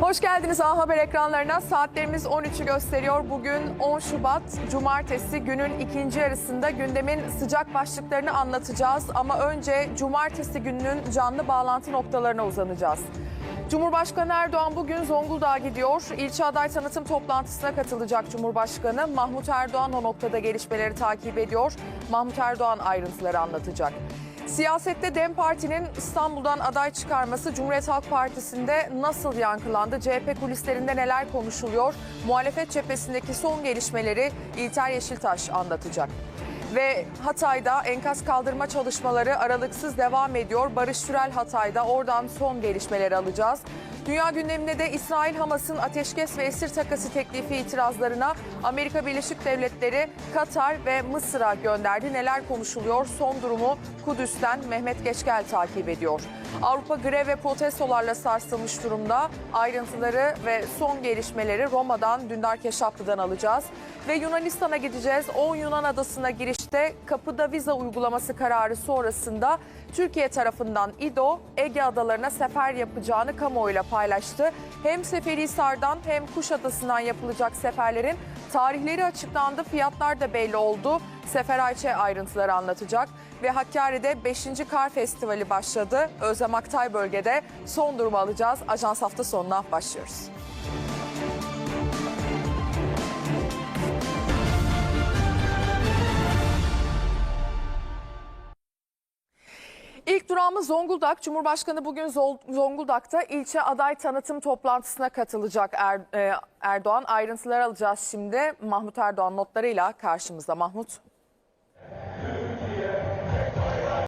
Hoş geldiniz A Haber ekranlarına. Saatlerimiz 13'ü gösteriyor. Bugün 10 Şubat Cumartesi günün ikinci yarısında gündemin sıcak başlıklarını anlatacağız. Ama önce Cumartesi gününün canlı bağlantı noktalarına uzanacağız. Cumhurbaşkanı Erdoğan bugün Zonguldak'a gidiyor. İlçe aday tanıtım toplantısına katılacak Cumhurbaşkanı. Mahmut Erdoğan o noktada gelişmeleri takip ediyor. Mahmut Erdoğan ayrıntıları anlatacak. Siyasette DEM Parti'nin İstanbul'dan aday çıkarması Cumhuriyet Halk Partisi'nde nasıl yankılandı? CHP kulislerinde neler konuşuluyor? Muhalefet cephesindeki son gelişmeleri İlter Yeşiltaş anlatacak. Ve Hatay'da enkaz kaldırma çalışmaları aralıksız devam ediyor. Barış Türel Hatay'da oradan son gelişmeleri alacağız. Dünya gündeminde de İsrail Hamas'ın ateşkes ve esir takası teklifi itirazlarına Amerika Birleşik Devletleri, Katar ve Mısır'a gönderdi. Neler konuşuluyor? Son durumu Kudüs'ten Mehmet Geçgel takip ediyor. Avrupa grev ve protestolarla sarsılmış durumda. Ayrıntıları ve son gelişmeleri Roma'dan Dündar Keşaplı'dan alacağız. Ve Yunanistan'a gideceğiz. 10 Yunan adasına girişte kapıda vize uygulaması kararı sonrasında Türkiye tarafından İDO Ege adalarına sefer yapacağını kamuoyuyla paylaştı. Hem Seferihisar'dan hem Kuşadası'ndan yapılacak seferlerin tarihleri açıklandı, fiyatlar da belli oldu. Sefer Ayçe ayrıntıları anlatacak ve Hakkari'de 5. Kar Festivali başladı. Özlem Aktay bölgede son durumu alacağız. Ajans hafta sonuna başlıyoruz. İlk durağımız Zonguldak. Cumhurbaşkanı bugün Zonguldak'ta ilçe aday tanıtım toplantısına katılacak Er- e, Erdoğan. Ayrıntılar alacağız şimdi. Mahmut Erdoğan notlarıyla karşımızda. Mahmut.